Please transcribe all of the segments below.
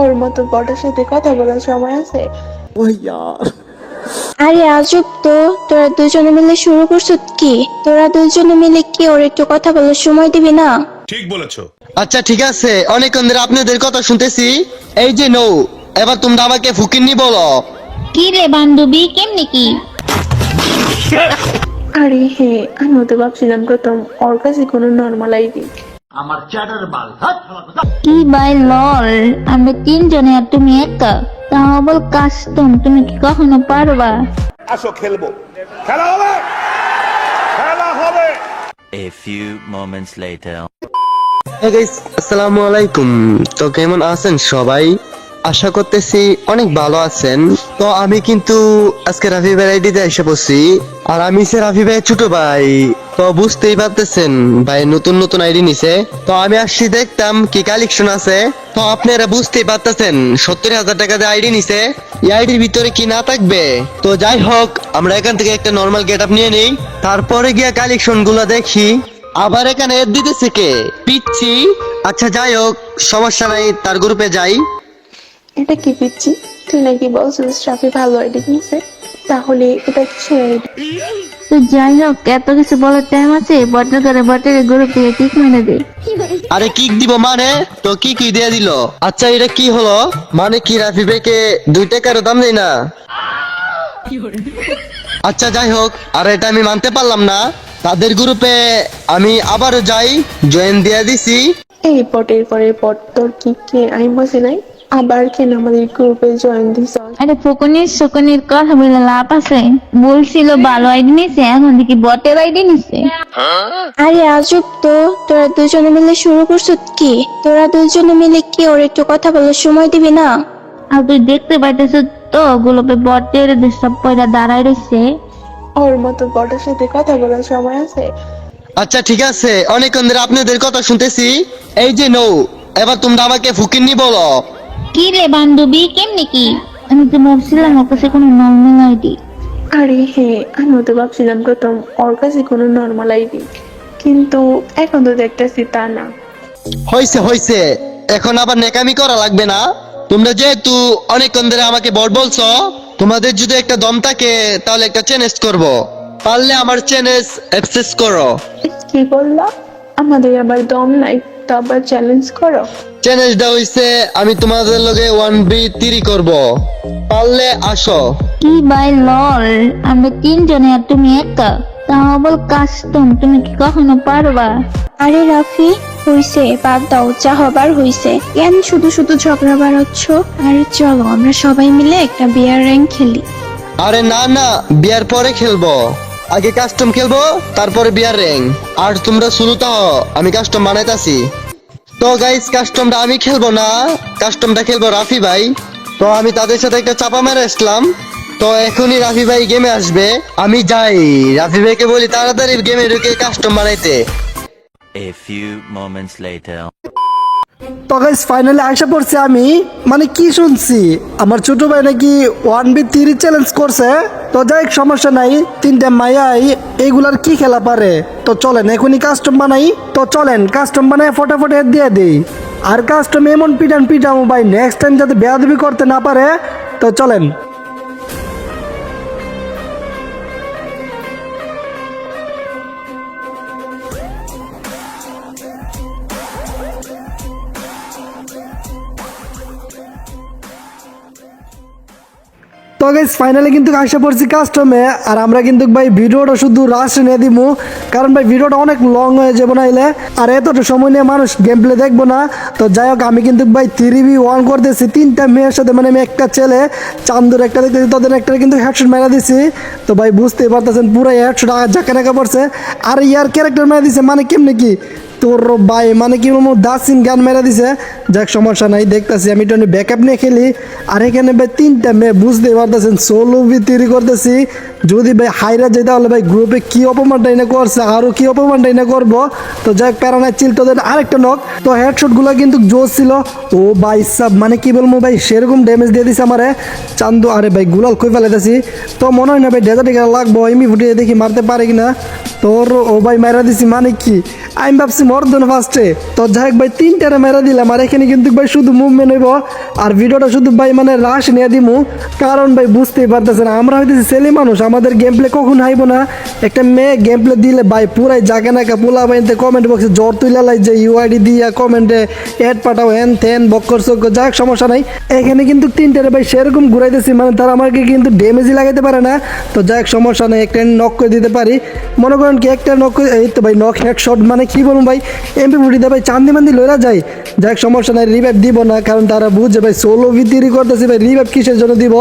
ওর মতো বড় সাথে কথা বলার সময় আছে? আরে আজব তো তোরা দুজনে মিলে শুরু করছ কি? তোরা দুজনে মিলে কি ওর একটু কথা বলার সময় দিবি না? ঠিক বলেছ। আচ্ছা ঠিক আছে। অনেক ধরে আপনাদের কথা শুনতেছি। এই যে নৌ এবার তোমরা আমাকে ফুকিননি বলো। কি রে বান্ধবী কেমনে কি? আরে হে আমি তো ভাবছিলাম প্রথম ওর কাছে কোনো নর্মাল আইডি কি বাই লল আমরা তিনজনে আর তুমি একা? তাও বল কাস্টম তুমি কি কখনো পারবা? আসো খেলব। খেলা হবে! খেলা হবে! A few moments later. Hey guys, আসসালামু আলাইকুম। তো কেমন আছেন সবাই? আশা করতেছি অনেক ভালো আছেন। তো আমি কিন্তু আজকে রাফি ভাই আইডিতে এসে পড়ছি। আর আমি সে রাফি ভাইয়ের ছোট ভাই। তো বুঝতেই পারতেছেন, ভাই নতুন নতুন আইডি নিছে। তো আমি আসছি, দেখতাম কি কালেকশন আছে। তো আপনারা বুঝতেই পারতেছেন, সত্তর হাজার টাকা দিয়ে আইডি নিছে। এই আইডির ভিতরে কি না থাকবে? তো যাই হোক, আমরা এখান থেকে একটা নর্মাল গেট আপ নিয়ে নিই। তারপরে গিয়ে কালেকশনগুলো দেখি। আবার এখানে দিতেছে কে? পিচ্ছি। আচ্ছা যাই হোক, সমস্যা নাই, তার গ্রুপে যাই। এটা কি পিচ্ছি? তুই নাকি বলছিস রাফি ভালো আইডি নিছে তাহলে এটা আইডি তো যাই হোক এত কিছু বলার টাইম আছে বটল করে বটলের গ্রুপ থেকে কিক মেরে দে। আরে কিক দিব মানে? তো কি কি দিয়ে দিল? আচ্ছা এটা কি হলো? মানে কি রাফি ভাইকে দুই টাকারও দাম দেই না? আচ্ছা যাই হোক আর এটা আমি মানতে পারলাম না। তাদের গ্রুপে আমি আবারও যাই জয়েন দিয়ে দিছি। এই পটের পরে পট তোর কি কে? আমি বসে নাই। আবার কেন আমাদের গ্রুপে জয়েন দিস আরে ফকুনির কথা বলে লাভ আছে। বলছিল ভালো আইডি নিছে এখন দেখি বটের আইডি নিছে। আরে আজব তো তোরা দুজনে মিলে শুরু করছ কি? তোরা দুজনে মিলে কি ওর একটু কথা বলার সময় দিবি না? আর তুই দেখতে পাইতেছ তো গুলোপে বটের সব পয়দা দাঁড়ায় রয়েছে ওর মতো বড়ের সাথে কথা বলার সময় আছে? আচ্ছা ঠিক আছে। অনেকক্ষণ ধরে আপনাদের কথা শুনতেছি। এই যে নৌ এবার তোমরা আমাকে ফুকিননি বলো। কি রে বান্ধবী কেমনি কি? আমি তো ভাবছিলাম ওর কাছে কোনো নর্মাল আইডি আরে হ্যাঁ আমি তো ভাবছিলাম প্রথম ওর কাছে কোনো নর্মাল আইডি কিন্তু এখন তো দেখতেছি তা না। হইছে হইছে। এখন আবার নেকামি করা লাগবে না। তোমরা যেহেতু অনেকক্ষণ ধরে আমাকে বট বলছো তোমাদের যদি একটা দম থাকে তাহলে একটা চ্যালেঞ্জ করব। পারলে আমার চ্যালেঞ্জ অ্যাক্সেস করো। কি বললা? আমাদের আবার দম নাই। তো আবার চ্যালেঞ্জ করো। চ্যালেঞ্জটা হইছে আমি তোমাদের লগে ওয়ান বি তিরি করব। পারলে আসো। কি বাই লল আমরা তিনজনে আর তুমি একা? তাও বল কাস্টম তুমি কি কখনো পারবা? আরে রাফি হইছে বাদ দাও যা হবার হইছে। কেন শুধু শুধু ঝগড়া বাড়াচ্ছ? আরে চলো আমরা সবাই মিলে একটা বিয়ার র্যাঙ্ক খেলি। আরে না না বিয়ার পরে খেলব। আগে কাস্টম খেলব তারপরে বিয়ার র্যাঙ্ক আর তোমরা শুরু তো আমি কাস্টম বানাইতাছি। তো গাইস কাস্টমটা আমি খেলব না। কাস্টমটা খেলব রাফি ভাই। তো আমি তাদের সাথে একটা চাপা মেরে আসলাম। তো এখনই রাফি ভাই গেমে আসবে। আমি যাই। রাফি ভাইকে বলি, তাড়াতাড়ি গেমে ঢুকে কাস্টম বানাইতে। A few moments later. তো গাইস ফাইনালি আশা পড়ছি আমি। মানে কি শুনছি? আমার ছোট ভাই নাকি ওয়ান বি থ্রি চ্যালেঞ্জ করছে। তো যাই সমস্যা নাই। তিনটা মায়াই এইগুলার কি খেলা পারে? তো চলেন, এখনই কাস্টম বানাই। তো চলেন কাস্টম বানায় ফটাফট হেড দিয়ে দিই। আর কাস্টম এমন পিটান পিটামো ভাই নেক্সট টাইম যাতে বেয়াদবি করতে না পারে, তো চলেন। তো গাইস ফাইনালি কিন্তু আসা পড়ছি কাস্টমে আর আমরা কিন্তু ভাই ভিডিওটা শুধু রাশ নিয়ে দিব কারণ ভাই ভিডিওটা অনেক লং হয়ে যাব না এলে, আর এতটা সময় নিয়ে মানুষ গেম প্লে দেখব না। তো যাই হোক, আমি কিন্তু ভাই থ্রি বি ওয়ান করতেছি, তিনটা মেয়ের সাথে মানে আমি একটা ছেলে, চান্দুর একটা দেখতেছি, তাদের একটা কিন্তু হেডশট মেরা দিছি। তো ভাই বুঝতেই পারতেছেন পুরো হেডশট জাকা টাকা পড়ছে, আর ইয়ার ক্যারেক্টার মেরা দিছে মানে কেমনি কি? তোর ভাই মানে কি বলব, দাসিন গান মেরা দিছে। যাক, সমস্যা নাই, দেখতেছি, আমি একটু ব্যাকআপ নিয়ে খেলি। আর এখানে ভাই তিনটা মেয়ে বুঝতে পারতেছেন সোলো তৈরি করতেছি। যদি ভাই হাইরা যায় তাহলে ভাই গ্রুপে কি অপমানটাই না করছে আরও কি অপমানটাই না করব? তো যাই প্যারানাই চিল তোদের আরেকটা নক তো হেডশটগুলো কিন্তু জোর ছিল। ও ভাই সাব মানে কি বলব ভাই, সেরকম ড্যামেজ দিয়ে দিছে আমারে। চান্দু, আরে ভাই, গুলাল কই ফেলাইতেছি? তো মনে হয় না ভাই ডেজার্ট গেলে লাগবো, এমনি ফুটিয়ে দেখি মারতে পারে কিনা। তোর ও ভাই মেরা দিছি মানে কি? আমি ভাবছি মরদন ফার্স্টে তো যাই হোক ভাই, তিনটারে মেরা দিলাম। আর এখানে কিন্তু ভাই শুধু মুভমেন্ট হইব। আর ভিডিওটা শুধু ভাই মানে রাশ নিয়ে দিমু। কারণ ভাই বুঝতেই পারতেছে না আমরা হইতেছি ছেলে মানুষ আমাদের গেম প্লে কখন হাইব না? একটা মেয়ে গেম প্লে দিলে ভাই পুরাই জাগে নাকা পোলা বাইতে কমেন্ট বক্সে জ্বর তুইলা লাই যে ইউআইডি দিয়া কমেন্টে অ্যাড পাঠাও হ্যান থ্যান বক্কর যাই হোক সমস্যা নাই। এখানে কিন্তু তিনটারে ভাই সেরকম ঘুরাইতেছি মানে তারা আমাকে কিন্তু ড্যামেজই লাগাইতে পারে না। তো যাই হোক সমস্যা নেই, একটা নক করে দিতে পারি। মনে করেন কি, একটা নক এই তো ভাই নক হেড শট মানে কি বলুন ভাই? এমপি ফুটিতে ভাই চান্দি মান্দি লইরা যায়। যাই হোক সমস্যা নাই রিভাইভ দিব না, কারণ তারা বুঝে ভাই সোলো ভিত্তিরই করতেছি ভাই রিভাইভ কিসের জন্য দিব?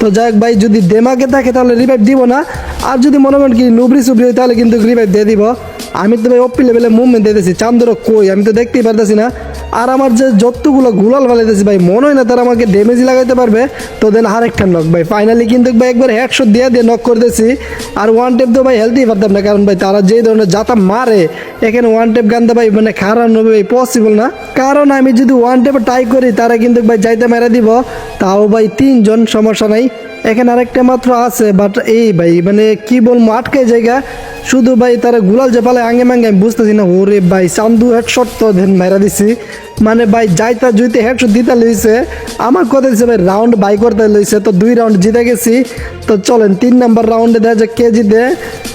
তো যাই হোক ভাই, যদি দেমাকে থাকে তাহলে রিভাইভ দিব না। আর যদি মনে করেন কি নুবরি সুবরি হয়, তাহলে কিন্তু রিভাইভ দিয়ে দিব। আমি তো ভাই অপি লেভেলে মুভমেন্ট দিতেছি চান্দর কই, আমি তো দেখতেই পারতেছি না। আর আমার যে যতগুলো গুলাল ফেলাইতেছি ভাই, মনে হয় না তারা আমাকে ড্যামেজ লাগাইতে পারবে। তো দেন আরেকটা নক ভাই ফাইনালি কিন্তু ভাই একবার হেডশট দিয়ে দিয়ে নক করতেছি আর ওয়ান টেপ তো ভাই হেলতেই পারতাম না, কারণ ভাই তারা যেই ধরনের যাতা মারে, এখানে ওয়ান টেপ গানতে ভাই মানে খারানো ভাই পসিবল না। কারণ আমি যদি ওয়ান টেপে ট্রাই করি, তারা কিন্তু ভাই যাইতে মেরে দিব। তাও ভাই তিনজন সমস্যা নাই। এখানে আরেকটা মাত্র আছে বাট এই ভাই মানে কি বলব আটকে জায়গা। শুধু ভাই তারা গুলাল যে পালে আঙ্গে মাঙ্গে আমি বুঝতেছি না। ওরে ভাই, চান্দু হেডশট তো মেরা দিছি। মানে ভাই যাইতা জুইতে হেডশট দিতে লইছে, আমার কথা দিছে ভাই রাউন্ড বাই করতে লইছে। তো দুই রাউন্ড জিতে গেছি। তো চলেন, তিন নাম্বার রাউন্ডে দেখা যাক কে জিতে।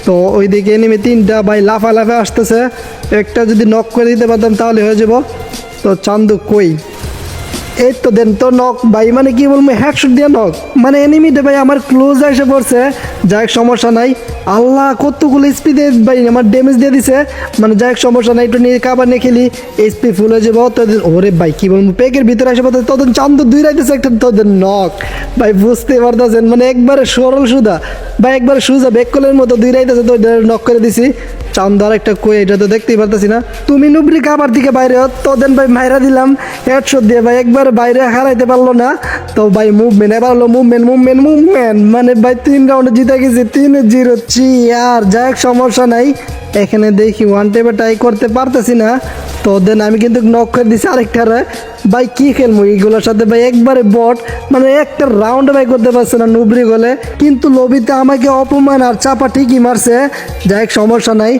তো ওইদিকে এনিমে তিনটা ভাই লাফা লাফা আসতেছে। একটা যদি নক করে দিতে পারতাম তাহলে হয়ে যাব। তো চান্দু কই? এই তো দেন তো নক ভাই মানে কি বলব হেডশট দিয়ে নক মানে এনিমিটা ভাই আমার ক্লোজ এসে পড়ছে যাই সমস্যা নাই। আল্লাহ কতগুলো স্পিডে ভাই আমার ড্যামেজ দিয়ে দিছে। মানে যাই সমস্যা নাই একটু নিয়ে কাবার নিয়ে খেলি। এসপি ফুল হয়ে যাব তোদের ওরে ভাই কি বলব পেকের ভিতরে এসে পড়তে তোদের চান্দ দুই রাইতেছে একটা তোদের নক ভাই বুঝতে পারতেছেন মানে একবারে সরল সুদা। ভাই একবারে সুজা বেককলের মতো দুই রাইতেছে তো নক করে দিছি। চান্দ আর একটা কই এটা তো দেখতেই পারতেছি না। তুমি নুবরি কাবার দিকে বাইরে হও, তো দেন ভাই মাইরা দিলাম। হেডশট দিয়ে ভাই একবার বাইরে হারাইতে পারল না। তো ভাই মুভমেন্ট এবার হলো মুভমেন্ট মুভমেন্ট মুভমেন্ট মানে ভাই, তিন রাউন্ডে জিতে গেছে, তিন জিরো আর যাই সমস্যা নাই। এখানে দেখি ওয়ান টেপে ট্রাই করতে পারতেছি না। তো দেন আমি কিন্তু নক করে দিছি আরেকটারে ভাই, কি খেলব? এইগুলোর সাথে ভাই, একবারে বট মানে একটা রাউন্ড ভাই করতে পারছে না নুবরি গলে। কিন্তু লবিতে আমাকে অপমান আর চাপা ঠিকই মারছে। যাই সমস্যা নাই।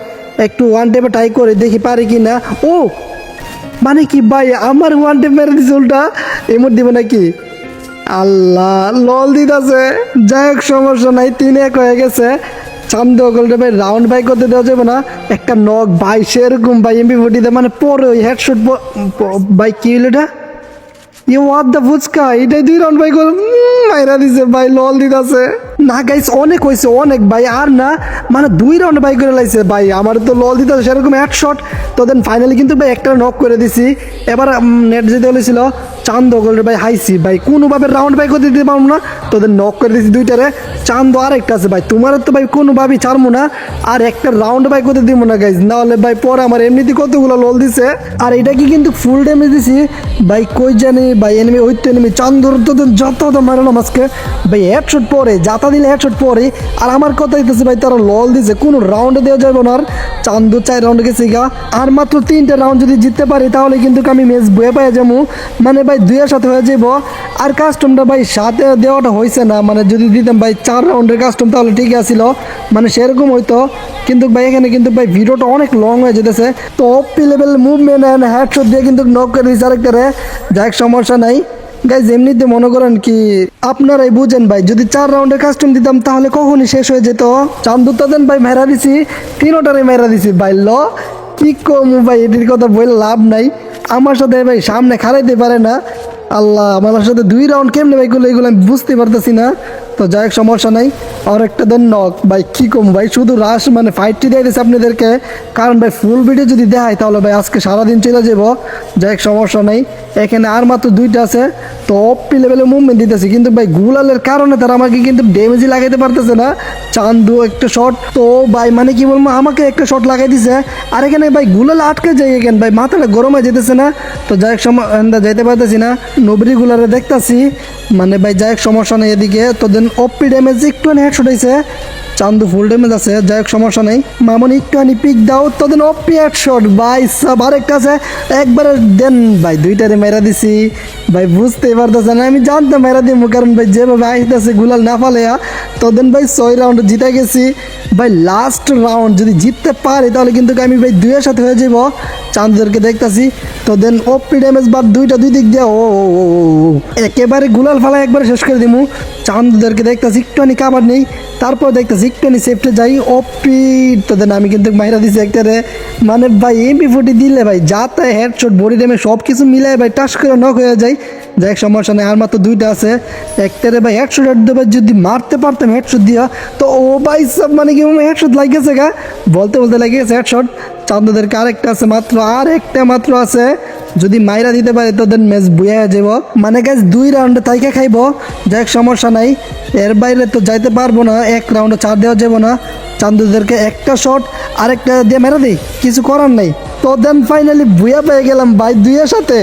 একটু ওয়ান টেপে ট্রাই করে দেখি পারি কি না ও মানে কি ভাই, আমার ওয়ান টেপ মেরে উল্টা এমন দিব নাকি আল্লাহ, লল দিতেছে। যাই হোক, সমস্যা নাই, তিন এক হয়ে গেছে। চান্দ গোলটা ভাই রাউন্ড বাই করতে দেওয়া যাবে না। একটা নক ভাই, সেরকম ভাই এমপি ফুটিতে মানে পরে ওই হেডশট ভাই, কি হলো এটা? ইয়ে ওয়াট দ্য ফুচকা? এটাই দুই রাউন্ড ভাই করে মাইরা দিছে, ভাই, লল দিতেছে। না গাইস অনেক হয়েছে, অনেক, ভাই, আর না মানে দুই রাউন্ড বাই করে লাইছে, ভাই, আমার তো লল দিতে সেরকম এক শট তো দেন ফাইনালি কিন্তু, ভাই, একটা নক করে দিছি। এবার নেট যেতে বলেছিল চান্দ গোল্ডের ভাই, হাইছি, ভাই, কোনোভাবে রাউন্ড বাই করে দিতে পারব না তোদের নক করে দিছি দুইটারে। চান্দ আর একটা আছে, ভাই তোমার তো, ভাই, কোনোভাবেই ছাড়বো না, আর একটা রাউন্ড বাই করতে দিব না গাইজ নাহলে ভাই, পরে আমার এমনিতে কতগুলো লল দিছে। আর এটা কি কিন্তু ফুল ড্যামেজ দিছি, ভাই, কই জানি, ভাই এনিমি ওই তো এনিমি চান্দর তো যত তো মারালাম আজকে। ভাই হেডশট পরে যাতা দিলে হেডশট পরে। আর আমার কথা হইতেছে ভাই, তারা লল দিছে। কোনো রাউন্ডে দেওয়া যাবে না আর। চান্দু চার রাউন্ডে গেছে গা। আর মাত্র তিনটা রাউন্ড যদি জিততে পারি, তাহলে কিন্তু আমি ম্যাচ বয়ে পাই যাব। মানে ভাই, দুইয়ের সাথে হয়ে যাব আর কাস্টমটা ভাই, সাথে দেওয়াটা হয়েছে না। মানে যদি দিতাম ভাই, চার রাউন্ডের কাস্টম তাহলে ঠিক আছিল। মানে সেরকম হইতো। কিন্তু ভাই, এখানে কিন্তু ভাই, ভিডিওটা অনেক লং হয়ে যেতেছে। তো OP level movement and headshot দিয়ে কিন্তু নক করে দিচ্ছে আরেকটারে। যাই সমস্যা নাই। গাইজ এমনিতে মনে করেন কি, আপনারাই বুঝেন ভাই, যদি চার রাউন্ডের কাস্টম দিতাম, তাহলে কখনই শেষ হয়ে যেত। চান্দুতা দেন ভাই, মেরা দিছি, তিনোটারে মেরা দিছি। ভাই, ল, কি কম ভাই, এটির কথা বলে লাভ নাই। আমার সাথে ভাই, সামনে খারাইতে পারে না। আল্লাহ, আমার সাথে দুই রাউন্ড কেমনে ভাই, এগুলো এগুলো আমি বুঝতে পারতেছি না। তো যাই হোক, সমস্যা নাই। আর একটা দেন নক। ভাই, কি কম? ভাই, শুধু রাশ মানে ফাইটটি দিয়ে দিয়েছে আপনাদেরকে। কারণ ভাই ফুল ভিডিও যদি দেখায়, তাহলে ভাই আজকে সারাদিন চলে যাব। যাই হোক, সমস্যা নাই। এখানে আর মাত্র দুইটা আছে। তো অপি লেভেলে মুভমেন্ট দিতেছে। কিন্তু ভাই, গুলালের কারণে তারা আমাকে কিন্তু ড্যামেজই লাগাইতে পারতেছে না। চান্দু একটা শট তো ভাই মানে কি বলব, আমাকে একটা শট লাগাই দিছে। আর এখানে ভাই, গুলাল আটকে যায় এখানে ভাই, মাথাটা গরম যেতেছে না। তো যাই হোক, সম- এন্দা যাইতে পারতেছি না। নবরি গুলারে দেখতাছি। মানে ভাই, যাই হোক, সমস্যা নেই এদিকে। তো দেন অপি ড্যামেজ একটু হেডশট হয়েছে চান্দু ফুল ড্যামেজ আছে যাই হোক সমস্যা নেই মামনি একটুখানি পিক দাও তোদের অপি শট ভাই সব আরেকটা আছে একবারে দেন ভাই দুইটারে মেরা দিছি ভাই বুঝতেই পারতেছে না আমি জানতাম মেরা দিব কারণ ভাই যেভাবে আসতেছে গুলাল না ফালে তোদের ভাই ছয় রাউন্ড জিতে গেছি ভাই লাস্ট রাউন্ড যদি জিততে পারি তাহলে কিন্তু আমি ভাই দুইয়ের সাথে হয়ে যাব চান্দুদেরকে দেখতাছি তো দেন ওপি ড্যামেজ বার দুইটা দুই দিক দিয়ে ও। একেবারে গুলাল ফালা একবারে শেষ করে দিমু চান্দুদেরকে দেখতাছি, একটুখানি কাবার নেই, তারপর দেখতেছি একটুখানি সেফটে যাই। ওপি তো দেন আমি কিন্তু মাইরা দিছি একটারে মানে ভাই এমপি ফুটি দিলে ভাই যাতে হেডশট বডি ড্যামেজ সব কিছু মিলাই ভাই, টাস করে নক হয়ে যায়। যাই সমস্যা নেই, আর মাত্র দুইটা আছে। একটারে ভাই হেডশট দেবে যদি মারতে পারতাম হেডশট দিয়া, তো ও ভাই, সব মানে কি হেডশট লাগিয়েছে গা? বলতে বলতে লাগিয়েছে হেডশট চান্দুদেরকে আরেকটা আছে, মাত্র আর একটা মাত্র আছে। যদি মাইরা দিতে পারে তোদের ম্যাচ বুয়া যাব মানে গাছ দুই রাউন্ডে তাইকে খাইব। যাই সমস্যা নাই। এর বাইরে তো যাইতে পারব না। এক রাউন্ডে চার দেওয়া যাব না। চান্দুদেরকে একটা শট আরেকটা দিয়ে মেরে দিই। কিছু করার নাই। তো দেন ফাইনালি বুয়া পেয়ে গেলাম ভাই দুইয়ের সাথে।